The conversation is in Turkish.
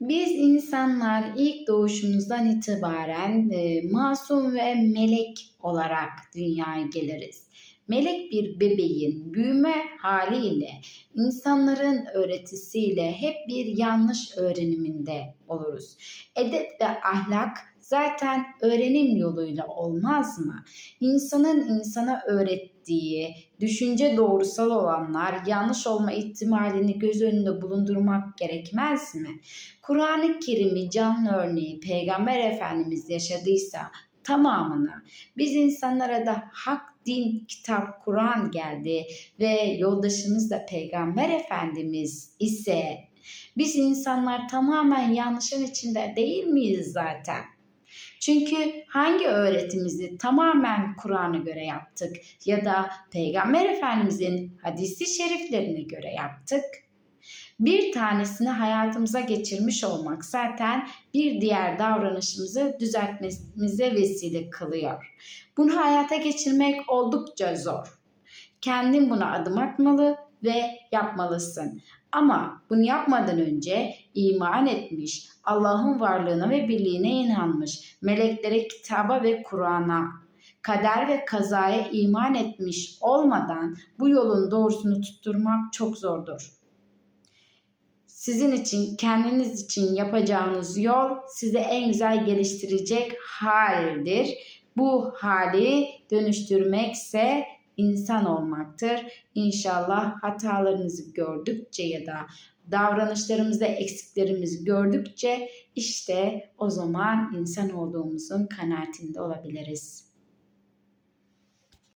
Biz insanlar ilk doğuşumuzdan itibaren e, masum ve melek olarak dünyaya geliriz. Melek bir bebeğin büyüme haliyle, insanların öğretisiyle hep bir yanlış öğreniminde oluruz. Edep ve ahlak zaten öğrenim yoluyla olmaz mı? İnsanın insana öğrettiği, düşünce doğrusal olanlar yanlış olma ihtimalini göz önünde bulundurmak gerekmez mi? Kur'an-ı Kerim'i canlı örneği Peygamber Efendimiz yaşadıysa tamamını biz insanlara da hak din, kitap, Kur'an geldi ve yoldaşımız da Peygamber Efendimiz ise biz insanlar tamamen yanlışın içinde değil miyiz zaten? Çünkü hangi öğretimizi tamamen Kur'an'a göre yaptık ya da Peygamber Efendimizin hadisi şeriflerine göre yaptık? Bir tanesini hayatımıza geçirmiş olmak zaten bir diğer davranışımızı düzeltmemize vesile kılıyor. Bunu hayata geçirmek oldukça zor. Kendin buna adım atmalı ve yapmalısın. Ama bunu yapmadan önce iman etmiş, Allah'ın varlığına ve birliğine inanmış, meleklere, kitaba ve Kur'an'a, kader ve kazaya iman etmiş olmadan bu yolun doğrusunu tutturmak çok zordur. Sizin için, kendiniz için yapacağınız yol sizi en güzel geliştirecek haldir. Bu hali dönüştürmekse insan olmaktır. İnşallah hatalarınızı gördükçe ya da davranışlarımızda eksiklerimizi gördükçe işte o zaman insan olduğumuzun kanaatinde olabiliriz.